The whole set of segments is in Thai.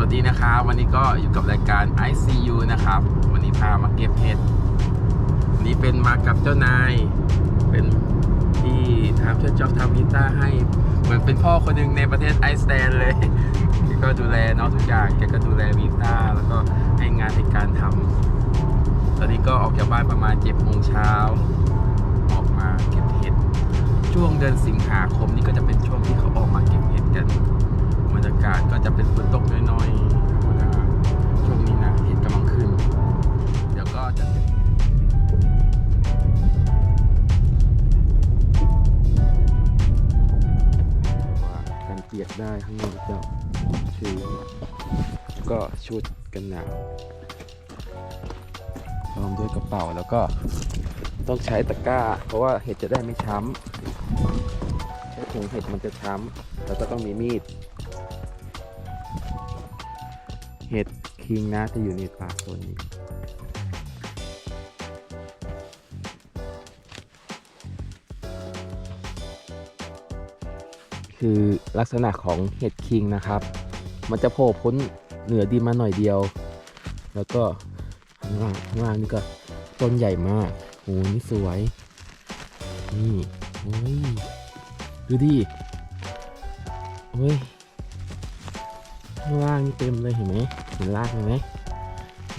วัสดีนะครับ วันนี้ก็อยู่กับรายการ ICU นะครับ วันนี้พามาเก็บเห็ดวันนี้เป็นมากับเจ้านาย เป็นที่ทำช่วยจอบทำกีตาร์ให้เหมือนเป็นพ่อคนหนึ่งในประเทศไอซ์แลนด์เลยแกก็ดูแลน้องทุกอย่างแกก็ดูแลกีตาแล้วก็ให้งานในการทำตอนนี้ก็ออกจากบ้านประมาณ7จ็ดโมงเช้าออกมาเก็บเห็ดช่วงเดือนสิงหาคมนี่ก็จะเป็นช่วงที่เขาออกมาเก็บเห็ดกันบรรยากาศก็จะเป็นฝนตกน้อย ข้างนอกจะชื้นก็ชุดกันหนาวพร้อมด้วยกระเป๋าแล้วก็ต้องใช้ตะกร้า เพราะว่าเห็ดจะได้ไม่ช้ำใช้ถุงเห็ดมันจะช้ำแล้วก็ต้องมีมีด เห็ดคิงนะจะอยู่ในป่าโซนนี้ คือลักษณะของเห็ดคิงนะครับ มันจะโผล่พ้นเหนือดินมาหน่อยเดียว แล้วก็ข้างล่างข้างล่างนี่ก็ต้นใหญ่มากโหนี่สวย นี่โอ้ยดูดิโอ้ยข้างล่างนี่เต็มเลยเห็นไหมเห็นรากไหม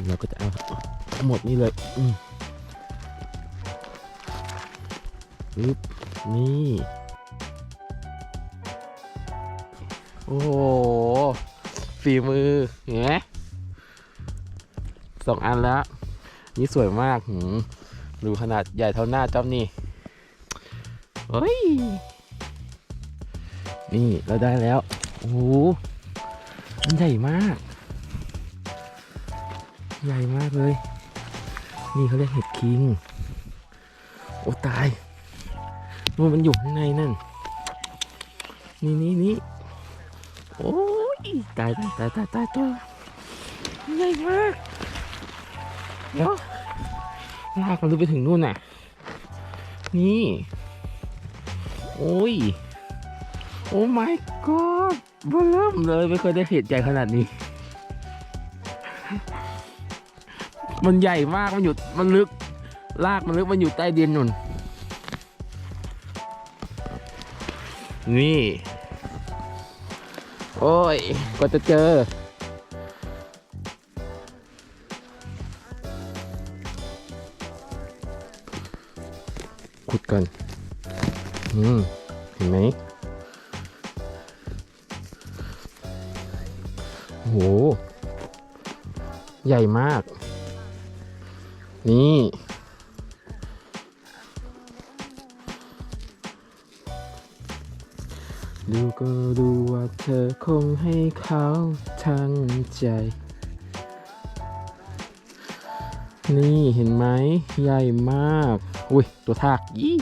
เราก็จะเอาหมดนี่เลยอืมปึ๊บนี่ อ้โหฝีมือเห็นไหมสองอันแล้ว นี่สวยมากหืมดูขนาดใหญ่เท่าหน้าจ้อมนี่เฮ้ย นี่เราได้แล้ว โอ้โหมันใหญ่มาก ใหญ่มากเลย นี่เขาเรียกเห็ดคิง โอ้ตายนู่นมันอยู่ข้างในนั่น นี่นี่นี่ โอ้ยตายตายตายตายตายตัวใหญ่มากเดี๋ยวลากมันลึกไปถึงนู่นน่ะ นี่ โอ้ย โอ้ my god เบ้อเริ่มเลยไม่เคยได้เห็ดใหญ่ขนาดนี้ มันใหญ่มาก มันอยู่ มันลึก ลากมันลึก มันอยู่ใต้ดินนุ่น นี่ โอ้ยก็จะเจอ ขุดกันอืมเห็นไหมโห ใหญ่มาก นี่ ดูก็ดูว่าเธอคงให้เขาทั้งใจ นี่เห็นไหมใหญ่มาก อุ้ย ตัวทากยี่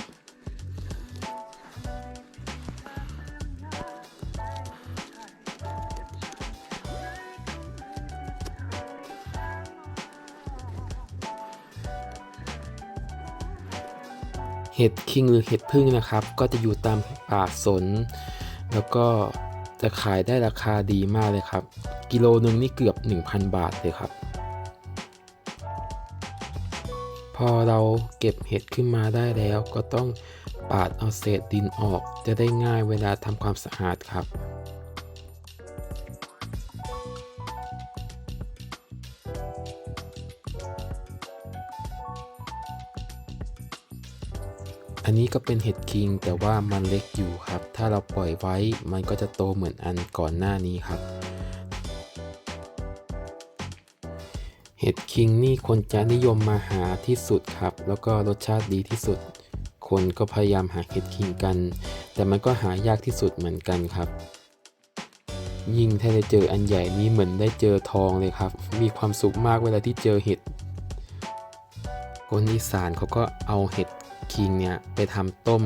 เห็ดคิงหรือเห็ดพึ่งนะครับ ก็จะอยู่ตามป่าสน แล้วก็จะขายได้ราคาดีมากเลยครับ กิโลนึงนี่เกือบ 1,000 บาทเลยครับ พอเราเก็บเห็ดขึ้นมาได้แล้วก็ต้องปาดเอาเศษดินออกจะได้ง่ายเวลาทำความสะอาดครับ อันนี้ก็เป็นเห็ดคิงแต่ว่ามันเล็กอยู่ครับ ถ้าเราปล่อยไว้มันก็จะโตเหมือนอันก่อนหน้านี้ครับ เห็ดคิงนี่คนจะนิยมมาหาที่สุดครับ แล้วก็รสชาติดีที่สุด คนก็พยายามหาเห็ดคิงกัน แต่มันก็หายากที่สุดเหมือนกันครับยิ่งถ้าได้เจออันใหญ่นี้เหมือนได้เจอทองเลยครับ มีความสุขมากเวลาที่เจอเห็ดคนอีสานเขาก็เอาเห็ด คิงเนี่ยไปทำต้ม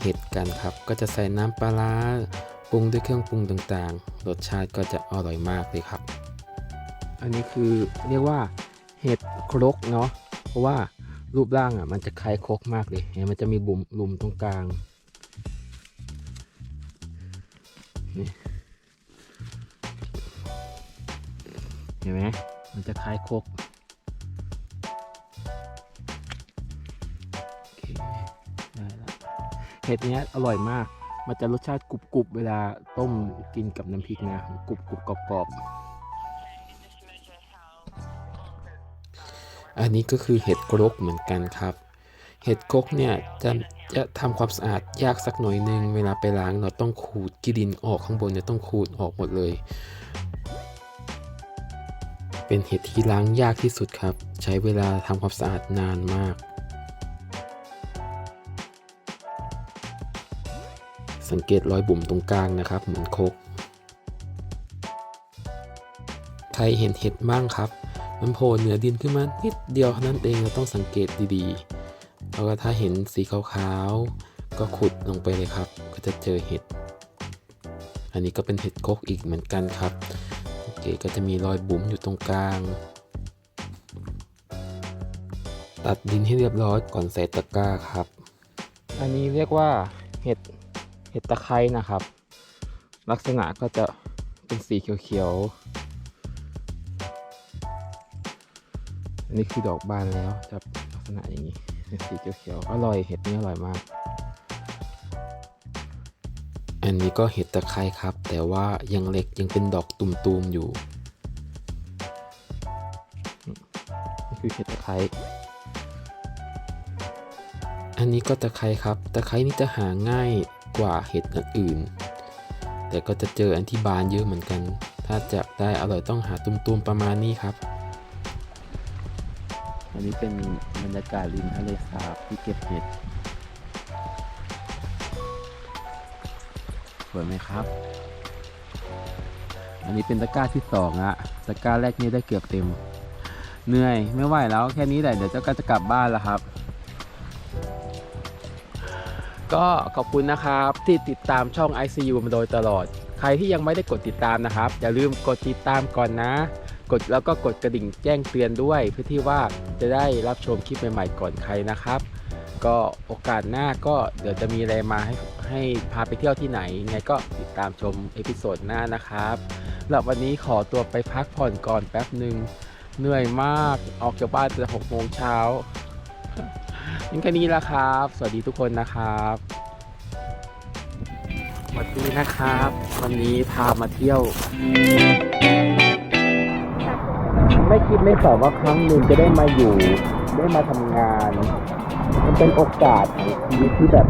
เห็ดกันครับ ก็จะใส่น้ำปลาร้าปรุงด้วยเครื่องปรุงต่างๆ รสชาติก็จะอร่อยมากเลยครับ อันนี้คือเรียกว่าเห็ดครกเนาะ เพราะว่ารูปร่างอะมันจะคล้ายครกมากเลยเห็นมันจะมีบุมหลุมตรงกลาง นี่เห็นไหมมันจะคล้ายครก ห็ดเนี้ยอร่อยมาก มันจะรสชาติกรุบๆเวลาต้มกินกับน้ำพริกนะกรุบๆกรอบๆอันนี้ก็คือเห็ดกรกเหมือนกันครับ เห็ดกรกเนี่ยจะจะทำความสะอาดยากสักหน่อยนึง เวลาไปล้างเราต้องขูดกิดินออกข้างบนเนี่ยต้องขูดออกหมดเลย เป็นเห็ดที่ล้างยากที่สุดครับ ใช้เวลาทำความสะอาดนานมาก สังเกตรอยบุ๋มตรงกลางนะครับ เหมือนโคกใครเห็นเห็ดบ้างครับ มันโผล่เหนือดินขึ้นมานิดเดียวเท่านั้นเองเราต้องสังเกตดีๆแล้วก็ถ้าเห็นสีขาวๆ ก็ขุดลงไปเลยครับ ก็จะเจอเห็ด อันนี้ก็เป็นเห็ดโคกอีกเหมือนกันครับโอเคก็จะมีรอยบุ๋มอยู่ตรงกลาง ตัดดินให้เรียบร้อยก่อนใส่ตะกร้าครับ อันนี้เรียกว่าเห็ด เห็ดตะไคร้นะครับ ลักษณะก็จะเป็นสีเขียวๆอันนี้คือดอกบานแล้วจะลักษณะอย่างนี้เป็นสีเขียวๆอร่อยเห็ดนี้อร่อยมาก อันนี้ก็เห็ดตะไคร้ครับ แต่ว่ายังเล็กยังเป็นดอกตุ่มๆอยู่นี่คือเห็ดตะไคร้อันนี้ก็ตะไคร้ครับ ตะไคร้นี่จะหาง่าย กว่าเห็ดอื่นๆแต่ก็จะเจออันที่บานเยอะเหมือนกัน ถ้าจะได้อร่อยต้องหาตุ่มๆประมาณนี้ครับ อันนี้เป็นบรรยากาศริมทะเลสาบที่เก็บเห็ดสวยไหมครับ อันนี้เป็นตะกร้าที่สองอะตะกร้าแรกนี้ได้เกือบเต็ม เหนื่อยไม่ไหวแล้วแค่นี้แหละเดี๋ยวเจ้าก็จะกลับบ้านแล้วครับ ก็ขอบคุณนะครับที่ติดตามช่อง ICU มาโดยตลอด ใครที่ยังไม่ได้กดติดตามนะครับ อย่าลืมกดติดตามก่อนนะ กดแล้วก็กดกระดิ่งแจ้งเตือนด้วย เพื่อที่ว่าจะได้รับชมคลิปใหม่ๆก่อนใครนะครับ ก็โอกาสหน้าก็เดี๋ยวจะมีอะไรมาให้ให้พาไปเที่ยวที่ไหนยังไงก็ติดตามชมเอพิโซดหน้านะครับสำหรับวันนี้ขอตัวไปพักผ่อนก่อนแป๊บหนึ่งเหนื่อยมากออกจากบ้านแต่หกโมงเช้า ยังแค่นี้ละครับ สวัสดีทุกคนนะครับสวัสดีนะครับ วันนี้พามาเที่ยว ไม่คิดไม่ฝันว่าครั้งหนึ่งจะได้มาอยู่ ได้มาทำงาน มันเป็นโอกาสของชีวิตที่แบบ